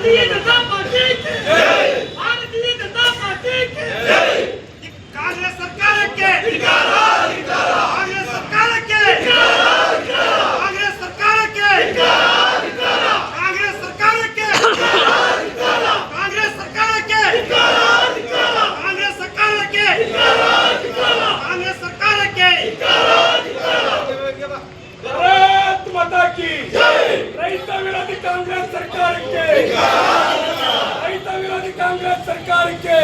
Leave ಸರ್ಕಾರಕ್ಕೆ. ರೈತ ವಿರೋಧಿ ಕಾಂಗ್ರೆಸ್ ಸರ್ಕಾರಕ್ಕೆ.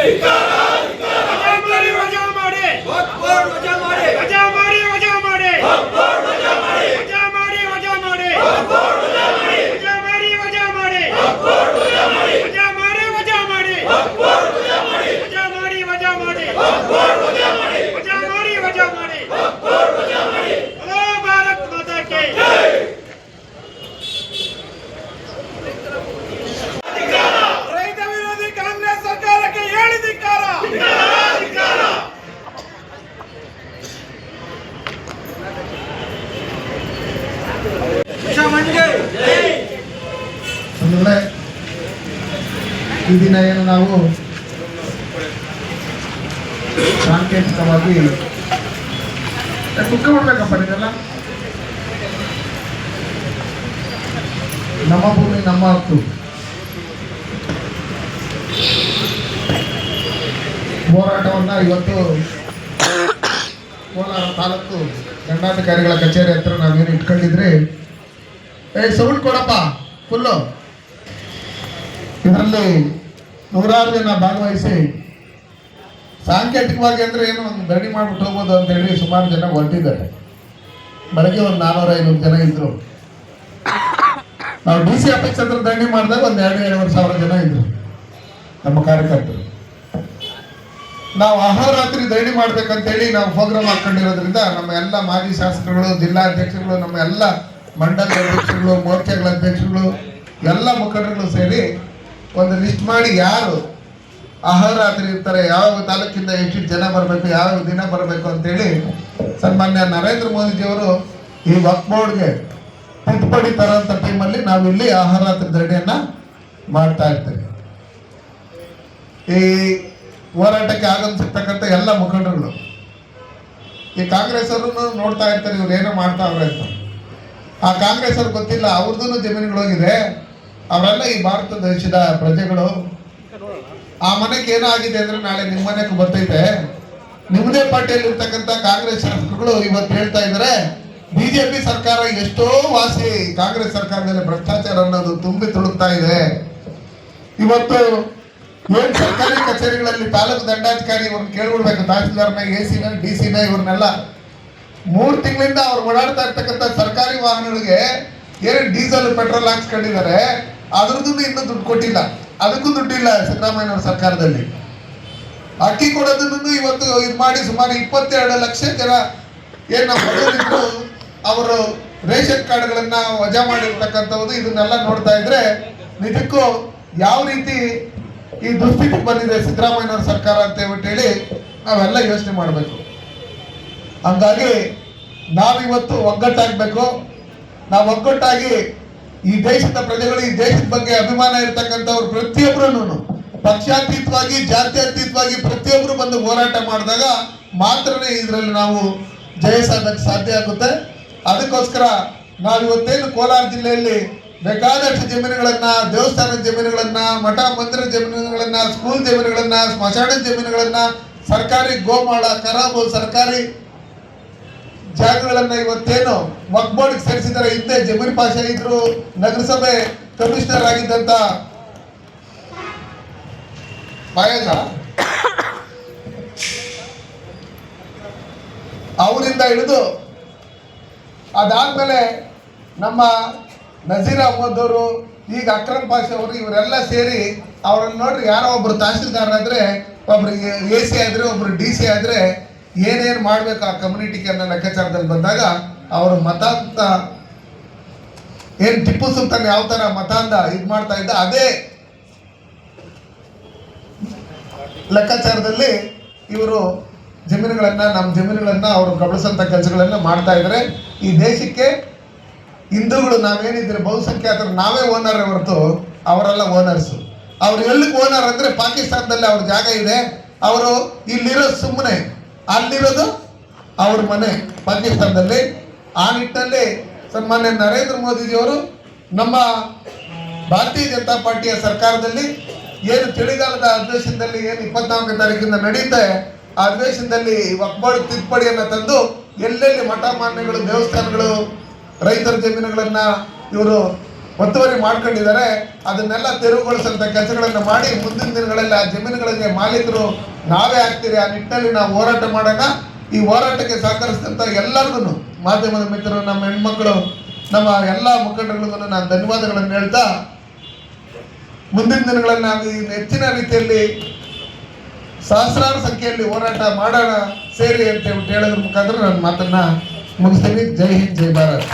ಈ ದಿನ ಏನು ನಾವು ಸಾಂಕೇತಿಕವಾಗಿ ಕುಕ್ಕ ಮಾಡ್ಬೇಕಪ್ಪ ನೀವೆಲ್ಲ ನಮ್ಮ ಭೂಮಿ, ನಮ್ಮ ಹಕ್ಕು. ಹೋರಾಟವನ್ನ ಇವತ್ತು ಕೋಲಾರ ತಾಲೂಕು ದಂಡಾಧಿಕಾರಿಗಳ ಕಚೇರಿ ಹತ್ರ ನಾವೇನು ಇಟ್ಕೊಂಡಿದ್ರೆ? ಏ, ಸೌಂಡ್ ಕೊಡಪ್ಪ, ಫುಲ್ಲು. ಇದರಲ್ಲಿ ನೂರಾರು ಜನ ಭಾಗವಹಿಸಿ ಸಾಂಕೇತಿಕವಾಗಿ ಅಂದರೆ ಏನು ಒಂದು ಧರಣಿ ಮಾಡಿಬಿಟ್ಟು ಹೋಗ್ಬೋದು ಅಂತ ಹೇಳಿ ಸುಮಾರು ಜನ ಹೊರಟಿದ್ದಾರೆ. ಬೆಳಗ್ಗೆ ಒಂದು ನಾನೂರ ಐನೂರು ಜನ ಇದ್ರು. ನಾವು ಡಿ ಸಿ ಆಫೀಸ್ ಹತ್ರ ಧರಣಿ ಮಾಡಿದಾಗ ಒಂದು ಎರಡು, ಎರಡೂವರೆ ಸಾವಿರ ಜನ ಇದ್ರು, ನಮ್ಮ ಕಾರ್ಯಕರ್ತರು. ನಾವು ಅಹೋರಾತ್ರಿ ಧರಣಿ ಮಾಡ್ಬೇಕಂತೇಳಿ ನಾವು ಪ್ರೋಗ್ರಾಮ್ ಹಾಕೊಂಡಿರೋದ್ರಿಂದ ನಮ್ಮ ಎಲ್ಲ ಮಾಜಿ ಶಾಸಕರುಗಳು ಜಿಲ್ಲಾಧ್ಯಕ್ಷರುಗಳು ನಮ್ಮ ಎಲ್ಲ ಮಂಡಲ ಅಧ್ಯಕ್ಷರುಗಳು, ಮೋರ್ಚಾಗಳ ಅಧ್ಯಕ್ಷರುಗಳು, ಎಲ್ಲ ಮುಖಂಡರುಗಳು ಸೇರಿ ಒಂದು ಲಿಸ್ಟ್ ಮಾಡಿ ಯಾರು ಅಹೋರಾತ್ರಿ ಇರ್ತಾರೆ, ಯಾವ ತಾಲೂಕಿಂದ ಎಷ್ಟು ಜನ ಬರಬೇಕು, ಯಾವ ದಿನ ಬರಬೇಕು ಅಂತೇಳಿ ಸನ್ಮಾನ್ಯ ನರೇಂದ್ರ ಮೋದಿಜಿಯವರು ಈ ವಕ್ ಬೋರ್ಡ್ಗೆ ತಿದ್ದುಪಡಿ ತರೋಂಥ ಟೈಮಲ್ಲಿ ನಾವಿಲ್ಲಿ ಅಹೋರಾತ್ರಿ ಧರಣಿಯನ್ನ ಮಾಡ್ತಾ ಇರ್ತೇವೆ. ಈ ಹೋರಾಟಕ್ಕೆ ಆಗಮಿಸಿರ್ತಕ್ಕಂಥ ಎಲ್ಲ ಮುಖಂಡರುಗಳು, ಈ ಕಾಂಗ್ರೆಸ್ ಅವರು ನೋಡ್ತಾ ಇರ್ತಾರೆ, ಇವ್ರು ಏನೋ ಮಾಡ್ತಾವ್ರೆ ಅಂತ. ಆ ಕಾಂಗ್ರೆಸ್ ಅವ್ರಿಗೆ ಗೊತ್ತಿಲ್ಲ ಅವ್ರದ್ದು ಜಮೀನುಗಳು ಹೋಗಿದೆ. ಅವರೆಲ್ಲ ಈ ಭಾರತ ದೇಶದ ಪ್ರಜೆಗಳು. ಆ ಮನೆಗೆ ಏನಾಗಿದೆ ಅಂದ್ರೆ ನಾಳೆ ನಿಮ್ಮ ಮನೆಗೆ ಬರ್ತೈತೆ. ನಿಮ್ಮದೇ ಪಾರ್ಟಿಯಲ್ಲಿ ಇರ್ತಕ್ಕಂಥ ಕಾಂಗ್ರೆಸ್ ಶಾಸಕರುಗಳು ಇವತ್ತು ಹೇಳ್ತಾ ಇದ್ದಾರೆ ಬಿಜೆಪಿ ಸರ್ಕಾರ ಎಷ್ಟೋ ವಾಸಿ ಕಾಂಗ್ರೆಸ್ ಸರ್ಕಾರದಲ್ಲಿ ಭ್ರಷ್ಟಾಚಾರ ಅನ್ನೋದು ತುಂಬಿ ತುಳುಕ್ತಾ ಇದೆ. ಇವತ್ತು ಏನ್ ಸರ್ಕಾರಿ ಕಚೇರಿಗಳಲ್ಲಿ ತಾಲೂಕು ದಂಡಾಧಿಕಾರಿ ಇವ್ರನ್ನ ಕೇಳ್ಬಿಡ್ಬೇಕು, ತಹಸೀಲ್ದಾರ್ನ ಎ ಸಿನ ಡಿ ಸಿನ ಇವ್ರನ್ನೆಲ್ಲ. ಮೂರು ತಿಂಗಳಿಂದ ಅವ್ರು ಓಡಾಡ್ತಾ ಇರ್ತಕ್ಕಂಥ ಸರ್ಕಾರಿ ವಾಹನಗಳಿಗೆ ಏನು ಡೀಸೆಲ್, ಪೆಟ್ರೋಲ್ ಹಾಕ್ಸ್ಕೊಂಡಿದ್ದಾರೆ ಅದ್ರದ್ದು ಇನ್ನೂ ದುಡ್ಡು ಕೊಟ್ಟಿಲ್ಲ. ಅದಕ್ಕೂ ದುಡ್ಡಿಲ್ಲ ಸಿದ್ದರಾಮಯ್ಯನವ್ರ ಸರ್ಕಾರದಲ್ಲಿ. ಅಕ್ಕಿ ಕೊಡೋದನ್ನು ಇವತ್ತು ಇದು ಮಾಡಿ ಸುಮಾರು ಇಪ್ಪತ್ತೆರಡು ಲಕ್ಷ ಜನ ಏನು ಅವರು ರೇಷನ್ ಕಾರ್ಡ್ಗಳನ್ನ ವಜಾ ಮಾಡಿರ್ತಕ್ಕಂಥದ್ದು ಇದನ್ನೆಲ್ಲ ನೋಡ್ತಾ ಇದ್ರೆ ನಿಜಕ್ಕೂ ಯಾವ ರೀತಿ ಈ ದುಸ್ಥಿತಿ ಬಂದಿದೆ ಸಿದ್ದರಾಮಯ್ಯನವ್ರ ಸರ್ಕಾರ ಅಂತ ಹೇಳಿ ನಾವೆಲ್ಲ ಯೋಚನೆ ಮಾಡಬೇಕು. ಹಂಗಾಗಿ ನಾವಿವತ್ತು ಒಗ್ಗಟ್ಟಾಗಬೇಕು. ನಾವು ಒಗ್ಗಟ್ಟಾಗಿ ಈ ದೇಶದ ಪ್ರಜೆಗಳು ಈ ದೇಶದ ಬಗ್ಗೆ ಅಭಿಮಾನ ಇರತಕ್ಕಂಥವ್ರು ಪ್ರತಿಯೊಬ್ಬರೂ ಪಕ್ಷಾತೀತವಾಗಿ, ಜಾತ್ಯತೀತವಾಗಿ ಪ್ರತಿಯೊಬ್ಬರು ಬಂದು ಹೋರಾಟ ಮಾಡಿದಾಗ ಮಾತ್ರನೇ ಇದರಲ್ಲಿ ನಾವು ಜಯ ಸಾಧಕ್ಕೆ ಸಾಧ್ಯ ಆಗುತ್ತೆ. ಅದಕ್ಕೋಸ್ಕರ ನಾವಿವತ್ತೇನು ಕೋಲಾರ ಜಿಲ್ಲೆಯಲ್ಲಿ ಬೇಕಾದಷ್ಟು ಜಮೀನುಗಳನ್ನ, ದೇವಸ್ಥಾನದ ಜಮೀನುಗಳನ್ನ, ಮಠ ಮಂದಿರ ಜಮೀನುಗಳನ್ನ ಸ್ಕೂಲ್ ಜಮೀನುಗಳನ್ನ ಸ್ಮಶಾನದ ಜಮೀನುಗಳನ್ನ ಸರ್ಕಾರಿ ಗೋಮಾಳ, ಕರಾಬು ಸರ್ಕಾರಿ ಜಾಗಗಳನ್ನ ಇವತ್ತೇನು ಮಕ್ಬೋರ್ಡ್ ಸೇರಿಸಿದ್ದಾರೆ. ಹಿಂದೆ ಜಮೀರ್ ಪಾಷಾ ಇದ್ರು, ನಗರಸಭೆ ಕಮಿಷನರ್ ಆಗಿದ್ದಂತ ಮಹೇಶ. ಅವರಿಂದ ಹಿಡಿದು ಅದಾದ್ಮೇಲೆ ನಮ್ಮ ನಜೀರ್ ಅಹಮದ್ ಅವರು ಈಗ ಅಕ್ರಮ್ ಪಾಷ ಅವರು, ಇವರೆಲ್ಲ ಸೇರಿ ಅವ್ರನ್ನ ನೋಡ್ರಿ, ಯಾರೋ ಒಬ್ರು ತಹಸೀಲ್ದಾರ್ ಆದ್ರೆ, ಒಬ್ರು ಎ ಸಿ ಆದ್ರೆ, ಒಬ್ರು ಡಿ ಸಿ ಆದ್ರೆ ಏನೇನು ಮಾಡಬೇಕು ಆ ಕಮ್ಯುನಿಟಿಗೆ ಅನ್ನೋ ಲೆಕ್ಕಾಚಾರದಲ್ಲಿ ಬಂದಾಗ ಅವರು ಮತಾಂತ ಏನು ಟಿಪ್ಪು ಸುಲ್ತಾನ್ ಯಾವ ಥರ ಮತಾಂತ ಇದು ಮಾಡ್ತಾ ಇದ್ದ ಅದೇ ಲೆಕ್ಕಾಚಾರದಲ್ಲಿ ಇವರು ಜಮೀನುಗಳನ್ನು, ನಮ್ಮ ಜಮೀನುಗಳನ್ನು, ಅವರು ಕಬಳಿಸಂತ ಕೆಲಸಗಳನ್ನು ಮಾಡ್ತಾ ಇದ್ದಾರೆ ಈ ದೇಶಕ್ಕೆ ಹಿಂದೂಗಳು ನಾವೇನಿದ್ರೆ ಬಹುಸಂಖ್ಯಾತರು ನಾವೇ ಓನರ್ ಹೊರತು ಅವರೆಲ್ಲ ಓನರ್ಸು. ಅವ್ರು ಎಲ್ಲಿಗೆ ಓನರ್ ಅಂದರೆ ಪಾಕಿಸ್ತಾನದಲ್ಲಿ ಅವ್ರ ಜಾಗ ಇದೆ. ಅವರು ಇಲ್ಲಿರೋ ಸುಮ್ಮನೆ ಅಲ್ಲಿರೋದು ಅವ್ರ ಮನೆ ಪಾಕಿಸ್ತಾನದಲ್ಲಿ ಆ ನಿಟ್ಟಿನಲ್ಲಿ ಸನ್ಮಾನ್ಯ ನರೇಂದ್ರ ಮೋದಿಜಿಯವರು ನಮ್ಮ ಭಾರತೀಯ ಜನತಾ ಪಾರ್ಟಿಯ ಸರ್ಕಾರದಲ್ಲಿ ಏನು ಚಳಿಗಾಲದ ಅಧಿವೇಶನದಲ್ಲಿ ಏನು ಇಪ್ಪತ್ನಾಲ್ಕು ತಾರೀಕಿಂದ ನಡೆಯುತ್ತೆ, ಆ ಅಧಿವೇಶನದಲ್ಲಿ ಒಬ್ಬಳು ತಿದ್ದುಪಡಿಯನ್ನು ತಂದು ಎಲ್ಲೆಲ್ಲಿ ಮಠ ಮಾನ್ಯಗಳು, ದೇವಸ್ಥಾನಗಳು, ರೈತರ ಜಮೀನುಗಳನ್ನು ಇವರು ಒತ್ತುವರಿ ಮಾಡ್ಕೊಂಡಿದ್ದಾರೆ. ಅದನ್ನೆಲ್ಲ ತೆರವುಗೊಳಿಸಂತ ಕೆಲಸಗಳನ್ನು ಮಾಡಿ ಮುಂದಿನ ದಿನಗಳಲ್ಲಿ ಆ ಜಮೀನುಗಳಿಗೆ ಮಾಲೀಕರು ನಾವೇ ಆಗ್ತೀರಿ ಆ ನಿಟ್ಟಿನಲ್ಲಿ ನಾವು ಹೋರಾಟ ಮಾಡೋಣ. ಈ ಹೋರಾಟಕ್ಕೆ ಸಹಕರಿಸಿದಂಥ ಎಲ್ಲರಿಗೂ ಮಾಧ್ಯಮದ ಮಿತ್ರರು, ನಮ್ಮ ಹೆಣ್ಮಕ್ಳು, ನಮ್ಮ ಎಲ್ಲ ಮುಖಂಡಗಳಿಗೂ ನಾನು ಧನ್ಯವಾದಗಳನ್ನು ಹೇಳ್ತಾ, ಮುಂದಿನ ದಿನಗಳಲ್ಲಿ ನಾವು ಹೆಚ್ಚಿನ ರೀತಿಯಲ್ಲಿ ಸಹಸ್ರಾರು ಸಂಖ್ಯೆಯಲ್ಲಿ ಹೋರಾಟ ಮಾಡೋಣ, ಸೇರಿ ಅಂತ ಹೇಳಿಬಿಟ್ಟು ಹೇಳೋದ್ರ ಮುಖಾಂತರ ನನ್ನ ಮಾತನ್ನ ಮುಗಿಸ್ತೀನಿ. ಜೈ ಹಿಂದ್, ಜೈ ಭಾರತ್.